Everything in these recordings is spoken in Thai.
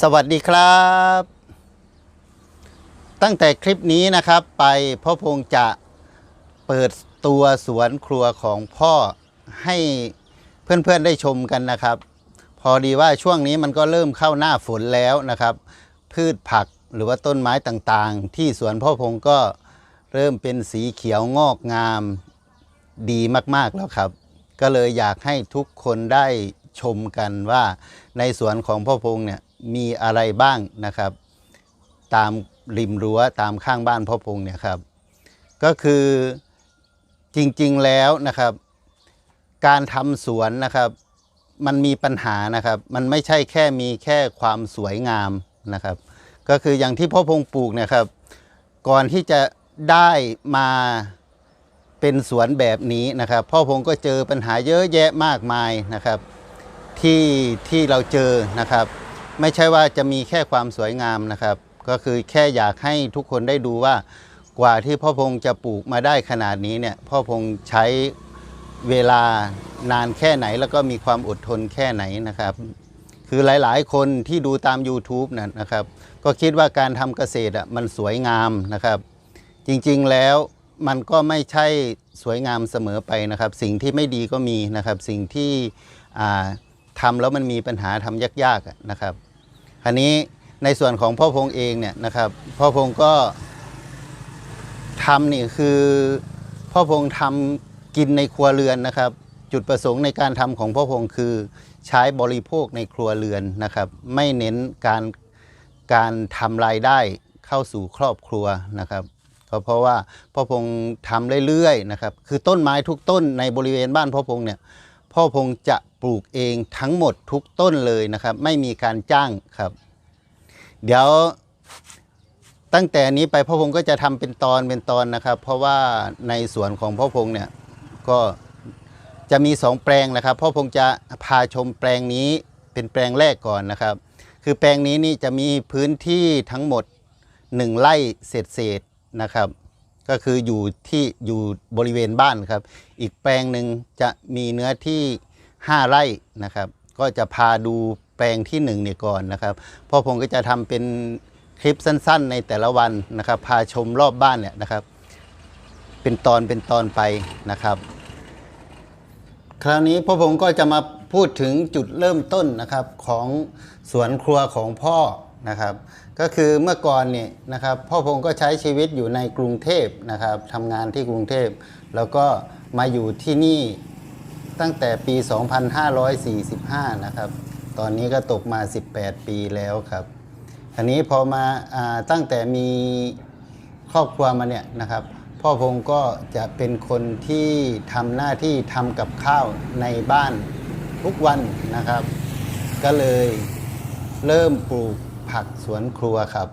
สวัสดีครับ ตั้งแต่คลิปนี้นะครับไปพ่อพงจะเปิดตัวสวนครัวของพ่อให้เพื่อนๆได้ชมกันนะครับ พอดีว่าช่วงนี้มันก็เริ่มเข้าหน้าฝนแล้วนะครับ พืชผักหรือว่าต้นไม้ต่างๆ ที่สวนพ่อพงก็เริ่มเป็นสีเขียวงอกงามดีมากๆแล้วครับ ก็เลยอยากให้ทุกคนได้ชมกันว่าในสวนของพ่อพงเนี่ย มีอะไรบ้างนะครับ ตามริมรั้วตามข้างบ้านพ่อพงเนี่ยครับ ก็คือจริงๆแล้วนะครับ การทำสวนนะครับ มันมีปัญหานะครับ มันไม่ใช่แค่มีแค่ความสวยงามนะครับ ก็คืออย่างที่พ่อพงปลูกนะครับ ก่อนที่จะได้มาเป็นสวนแบบนี้นะครับ พ่อพงก็เจอปัญหาเยอะแยะมากมายนะครับ ที่ที่เราเจอนะครับ ไม่ใช่ว่าจะมีแค่ความสวยงามนะครับ ก็คือแค่อยากให้ทุกคนได้ดูว่ากว่าที่พ่อพงจะปลูกมาได้ขนาดนี้เนี่ยพ่อพงใช้เวลานานแค่ไหน แล้วก็มีความอดทนแค่ไหนนะครับ คือหลายๆ คนที่ดูตาม YouTube นะนะครับ ก็คิดว่าการทำเกษตรอะมันสวยงามนะครับ จริงๆแล้วมันก็ไม่ใช่สวยงามเสมอไปนะครับ สิ่งที่ไม่ดีก็มีนะครับ สิ่งที่อ่า ทำแล้วมันมีปัญหาทำยากๆนะครับอันนี้ในส่วนของพ่อพงเองเนี่ยนะครับ พ่อพงก็ทำนี่คือพ่อพงทำกินในครัวเรือนนะครับ จุดประสงค์ในการทำของพ่อพงคือใช้บริโภคในครัวเรือนนะครับ ไม่เน้นการการทำรายได้เข้าสู่ครอบครัวนะครับเพราะว่าพ่อพงทำเรื่อยๆนะครับ คือต้นไม้ทุกต้นในบริเวณบ้านพ่อพงเนี่ยพ่อพงจะ ปลูกเองทั้งหมดทุกต้นเลยนะครับ ไม่มีการจ้างครับ เดี๋ยวตั้งแต่นี้ไปพ่อพงก็จะทำเป็นตอนเป็นตอนนะครับ เพราะว่าในสวนของพ่อพงเนี่ยก็จะมีสองแปลงนะครับพ่อพงจะพาชมแปลงนี้เป็นแปลงแรกก่อนนะครับ คือแปลงนี้นี่จะมีพื้นที่ทั้งหมดหนึ่งไร่เศษนะครับ ก็คืออยู่ที่อยู่บริเวณบ้านครับ อีกแปลงหนึ่งจะมีเนื้อที่ 5 ไร่นะครับ ก็จะพาดูแปลงที่1เนี่ยก่อนนะครับพ่อพงก็จะทำเป็นคลิปสั้น ๆ ในแต่ละวันนะครับ พาชมรอบบ้านเนี่ยนะครับ เป็นตอนเป็นตอนไปนะครับ คราวนี้พ่อพงก็จะมาพูดถึงจุดเริ่มต้นนะครับของสวนครัวของพ่อนะครับก็คือเมื่อก่อนเนี่ยนะครับพ่อพงก็ใช้ชีวิตอยู่ในกรุงเทพนะครับทำงานที่กรุงเทพ แล้วก็มาอยู่ที่นี่ ตั้งแต่ปี 2545 นะครับ ตอนนี้ก็ตกมา 18 ปีแล้วครับอันนี้พอมาอาตั้งแต่มีครอบครัวมาเนี่ยนะครับ พ่อพงก็จะเป็นคนที่ทำหน้าที่ทำกับข้าวในบ้านทุกวันนะครับ ก็เลยเริ่มปลูกผักสวนครัวครับ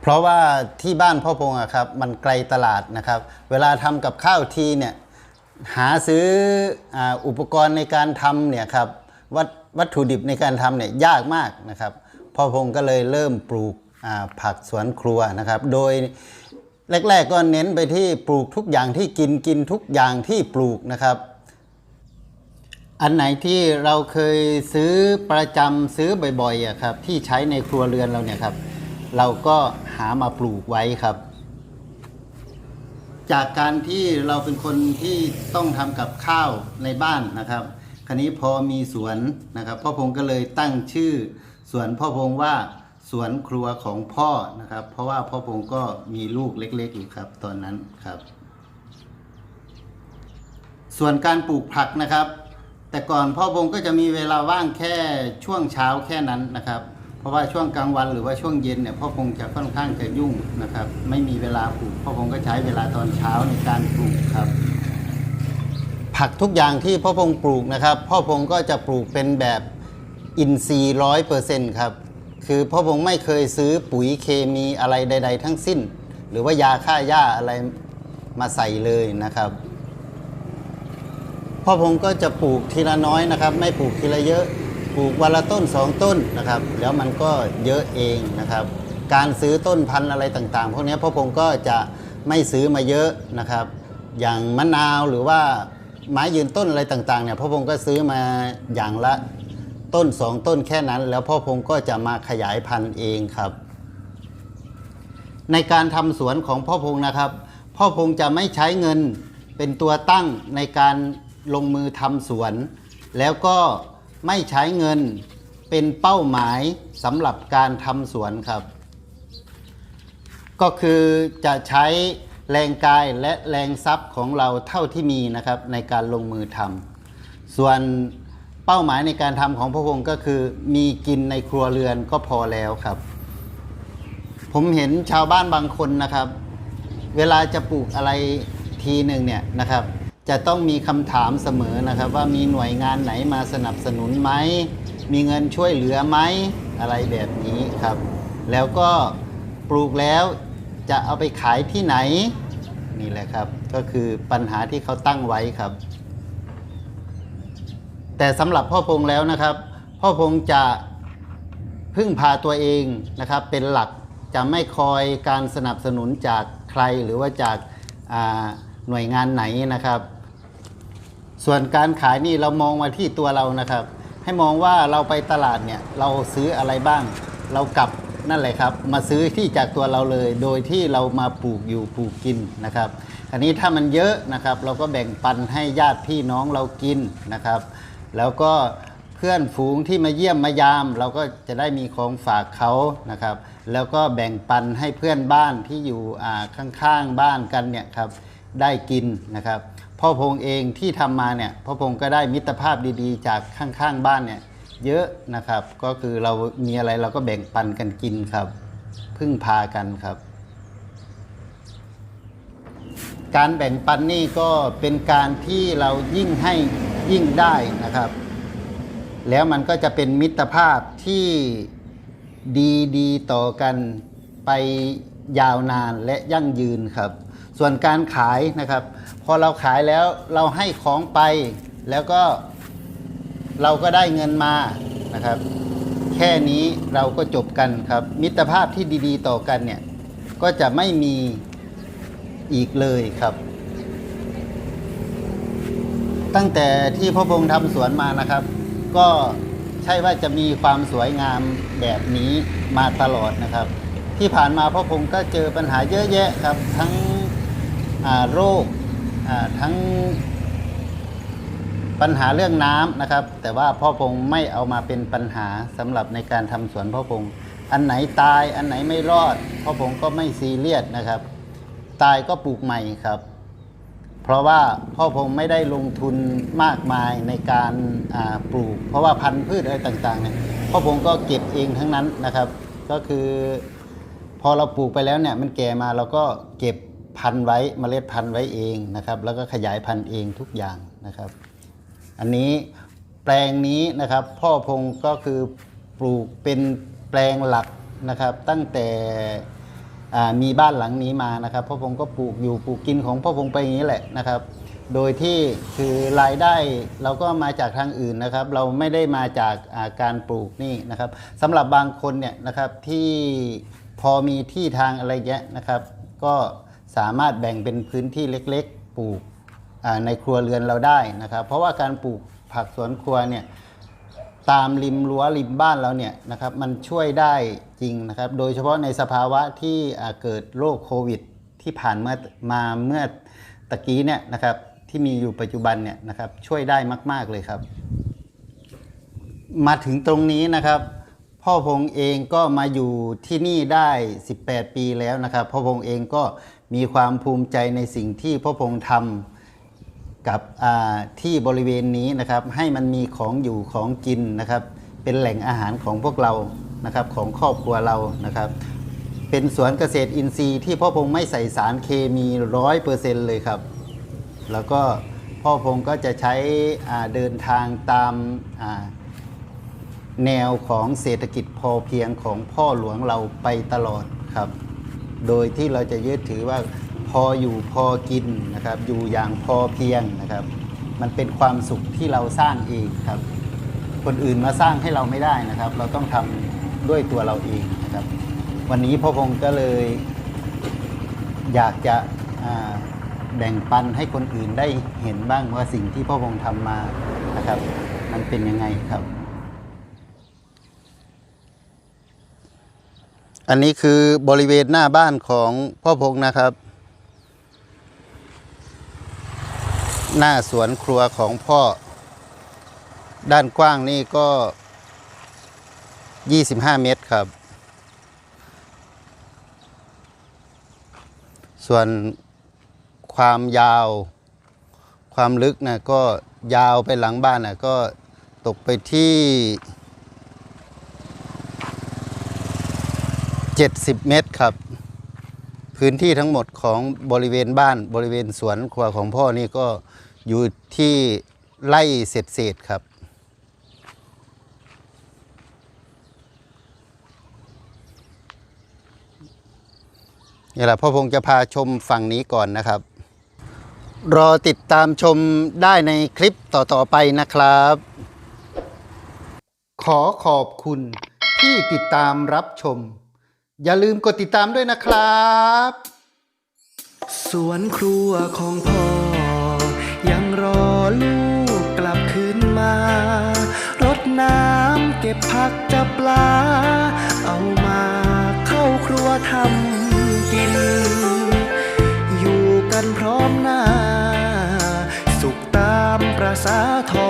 เพราะว่าที่บ้านพ่อพงอะครับ มันไกลตลาดนะครับ เวลาทำกับข้าวทีเนี่ย หาซื้อออุปกรณ์ในการทำเนี่ยครับวัตวัตถุดิบในการทำเนี่ยยากมากนะครับพ่อพงก็เลยเริ่มปลูกผักสวนครัวนะครับ โดยแรก ๆ ก็เน้นไปที่ปลูกทุกอย่างที่กินกินทุกอย่างที่ปลูกนะครับ อันไหนที่เราเคยซื้อประจำซื้อบ่อยๆอะครับที่ใช้ในครัวเรือนเราเนี่ยครับ เราก็หามาปลูกไว้ครับ จากการที่เราเป็นคนที่ต้องทำกับข้าวในบ้านนะครับ คราวนี้พอมีสวนนะครับ พ่อพงก็เลยตั้งชื่อสวนพ่อพงว่าสวนครัวของพ่อนะครับ เพราะว่าพ่อพงก็มีลูกเล็กๆอยู่ครับ ตอนนั้นครับ ส่วนการปลูกผักนะครับ แต่ก่อนพ่อพงก็จะมีเวลาว่างแค่ช่วงเช้าแค่นั้นนะครับ เพราะว่าช่วงกลางวันหรือว่าช่วงเย็นเนี่ยพ่อพงจะค่อนข้างจะยุ่งนะครับ ไม่มีเวลาปลูกพ่อพงก็ใช้เวลาตอนเช้าในการปลูกครับ ผักทุกอย่างที่พ่อพงปลูกนะครับ พ่อพงก็จะปลูกเป็นแบบอินทรีย์ร้อยเปอร์เซ็นต์ครับคือพ่อพงไม่เคยซื้อปุ๋ยเคมีอะไรใด ๆ ทั้งสิ้น หรือว่ายาฆ่าหญ้าอะไรมาใส่เลยนะครับพ่อพงก็จะปลูกทีละน้อยนะครับ ไม่ปลูกทีละเยอะ ปลูกวันละต้นสองต้นนะครับ แล้วมันก็เยอะเองนะครับ การซื้อต้นพันธุ์อะไรต่างๆ พวกนี้พ่อพงก็จะไม่ซื้อมาเยอะนะครับ อย่างมะนาวหรือว่าไม้ยืนต้นอะไรต่างๆเนี่ยพ่อพงก็ซื้อมาอย่างละต้นสองต้นแค่นั้น แล้วพ่อพงก็จะมาขยายพันธุ์เองครับ ในการทำสวนของพ่อพงนะครับ พ่อพงจะไม่ใช้เงินเป็นตัวตั้งในการลงมือทำสวน แล้วก็ ไม่ใช้เงินเป็นเป้าหมายสำหรับการทำสวนครับ ก็คือจะใช้แรงกายและแรงทรัพย์ของเราเท่าที่มีนะครับในการลงมือทำส่วนเป้าหมายในการทำของพระองค์ก็คือมีกินในครัวเรือนก็พอแล้วครับ ผมเห็นชาวบ้านบางคนนะครับ เวลาจะปลูกอะไรทีหนึ่งเนี่ยนะครับ จะต้องมีคำถามเสมอนะครับ ว่ามีหน่วยงานไหนมาสนับสนุนไหม มีเงินช่วยเหลือไหมอะไรแบบนี้ครับ แล้วก็ปลูกแล้วจะเอาไปขายที่ไหน นี่แหละครับ ก็คือปัญหาที่เขาตั้งไว้ครับ แต่สำหรับพ่อพงแล้วนะครับ พ่อพงจะพึ่งพาตัวเองนะครับ เป็นหลักจะไม่คอยการสนับสนุนจากใครหรือว่าจากหน่วยงานไหนนะครับ ส่วนการขายนี่เรามองมาที่ตัวเรานะครับ ให้มองว่าเราไปตลาดเนี่ยเราซื้ออะไรบ้าง เรากลับนั่นแหละครับ มาซื้อที่จากตัวเราเลย โดยที่เรามาปลูกอยู่ปลูกกินนะครับอันนี้ถ้ามันเยอะนะครับ เราก็แบ่งปันให้ญาติพี่น้องเรากินนะครับ แล้วก็เพื่อนฝูงที่มาเยี่ยมมายาม เราก็จะได้มีของฝากเขานะครับ แล้วก็แบ่งปันให้เพื่อนบ้านที่อยู่ข้างๆบ้านกันเนี่ยครับได้กินนะครับ พ่อพงเองที่ทำมาเนี่ยพ่อพงก็ได้มิตรภาพดีๆ จากข้างๆบ้านเนี่ยเยอะนะครับ ก็คือเรามีอะไรเราก็แบ่งปันกันกินครับ พึ่งพากันครับ การแบ่งปันนี่ก็เป็นการที่เรายิ่งให้ยิ่งได้นะครับ แล้วมันก็จะเป็นมิตรภาพที่ดีดีต่อกันไปยาวนานและยั่งยืนครับ ส่วนการขายนะครับ พอเราขายแล้วเราให้ของไปแล้วก็เราก็ได้เงินมานะครับ แค่นี้เราก็จบกันครับ มิตรภาพที่ดีๆ ต่อกันเนี่ยก็จะไม่มีอีกเลยครับ ตั้งแต่ที่พ่อพงษ์ทำสวนมานะครับ ก็ใช่ว่าจะมีความสวยงามแบบนี้มาตลอดนะครับ ที่ผ่านมาพ่อพงษ์ก็เจอปัญหาเยอะแยะครับ ทั้ง โรคทั้งปัญหาเรื่องน้ำนะครับ แต่ว่าพ่อพงไม่เอามาเป็นปัญหาสำหรับในการทำสวนพ่อพงอันไหนตายอันไหนไม่รอด พ่อพงก็ไม่ซีเรียสนะครับ ตายก็ปลูกใหม่ครับ เพราะว่าพ่อพงไม่ได้ลงทุนมากมายในการปลูก เพราะว่าพันธุ์พืชอะไรต่างๆเนี่ยพ่อพงก็เก็บเองทั้งนั้นนะครับ ก็คือ พอเราปลูกไปแล้วเนี่ยมันแก่มาเราก็เก็บ พันไว้เมล็ดพันไว้เองนะครับ แล้วก็ขยายพันธุ์เองทุกอย่างนะครับ อันนี้แปลงนี้นะครับ พ่อพงษ์ก็คือปลูกเป็นแปลงหลักนะครับ ตั้งแต่มีบ้านหลังนี้มานะครับ พ่อพงษ์ก็ปลูกอยู่ปลูกกินของพ่อพงษ์ไปอย่างนี้แหละนะครับ โดยที่คือรายได้เราก็มาจากทางอื่นนะครับ เราไม่ได้มาจากาการปลูกนี่นะครับสำหรับบางคนเนี่ยนะครับที่พอมีที่ทางอะไรเงี้ยนะครับ ก็ สามารถแบ่งเป็นพื้นที่เล็กๆ ปลูกในครัวเรือนเราได้นะครับ เพราะว่าการปลูกผักสวนครัวเนี่ยตามริมรั้วริมบ้านเราเนี่ยนะครับมันช่วยได้จริงนะครับ โดยเฉพาะในสภาวะที่เกิดโรคโควิด ที่ผ่านมื่อมาเมื่อตะกี้เนี่ยนะครับที่มีอยู่ปัจจุบันเนี่ยนะครับช่วยได้มาก ๆเลยครับ มาถึงตรงนี้นะครับ พ่อพงษ์เองก็มาอยู่ที่นี่ได้ 18 ปีแล้วนะครับ พ่อพงษ์เองก็ มีความภูมิใจในสิ่งที่พ่อพงษ์ทำกับที่บริเวณนี้นะครับ ให้มันมีของอยู่ของกินนะครับ เป็นแหล่งอาหารของพวกเรานะครับของครอบครัวเรานะครับ เป็นสวนเกษตรอินทรีย์ที่พ่อพงษ์ไม่ใส่สารเคมีร้อยเปอร์เซ็นต์เลยครับ แล้วก็พ่อพงษ์ก็จะใช้เดินทางตามแนวของเศรษฐกิจพอเพียงของพ่อหลวงเราไปตลอดครับ โดยที่เราจะยึดถือว่าพออยู่พอกินนะครับ อยู่อย่างพอเพียงนะครับ มันเป็นความสุขที่เราสร้างเองครับ คนอื่นมาสร้างให้เราไม่ได้นะครับ เราต้องทำด้วยตัวเราเองนะครับ วันนี้พ่อพงศ์ก็เลยอยากจะแบ่งปันให้คนอื่นได้เห็นบ้างว่าสิ่งที่พ่อพงศ์ทำมานะครับ มันเป็นยังไงครับ อันนี้คือบริเวณหน้าบ้านของพ่อพงนะครับ หน้าสวนครัวของพ่อ ด้านกว้างนี่ก็ 25 เมตรครับ ส่วนความยาว ความลึกนะก็ยาวไปหลังบ้านนะก็ตกไปที่ 70 เมตรครับ พื้นที่ทั้งหมดของบริเวณบ้านบริเวณสวนครัวของพ่อนี่ก็อยู่ที่ไร่เศษๆครับ นี่แหละพ่อพงษ์จะพาชมฝั่งนี้ก่อนนะครับ รอติดตามชมได้ในคลิปต่อ ๆ ไปนะครับ ขอขอบคุณที่ติดตามรับชม อย่าลืมกดติดตามด้วยนะครับ สวนครัวของพ่อ ยังรอลูกกลับคืนมา รดน้ำเก็บผักจับปลา เอามาเข้าครัวทำกิน อยู่กันพร้อมหน้า สุขตามประสาทอง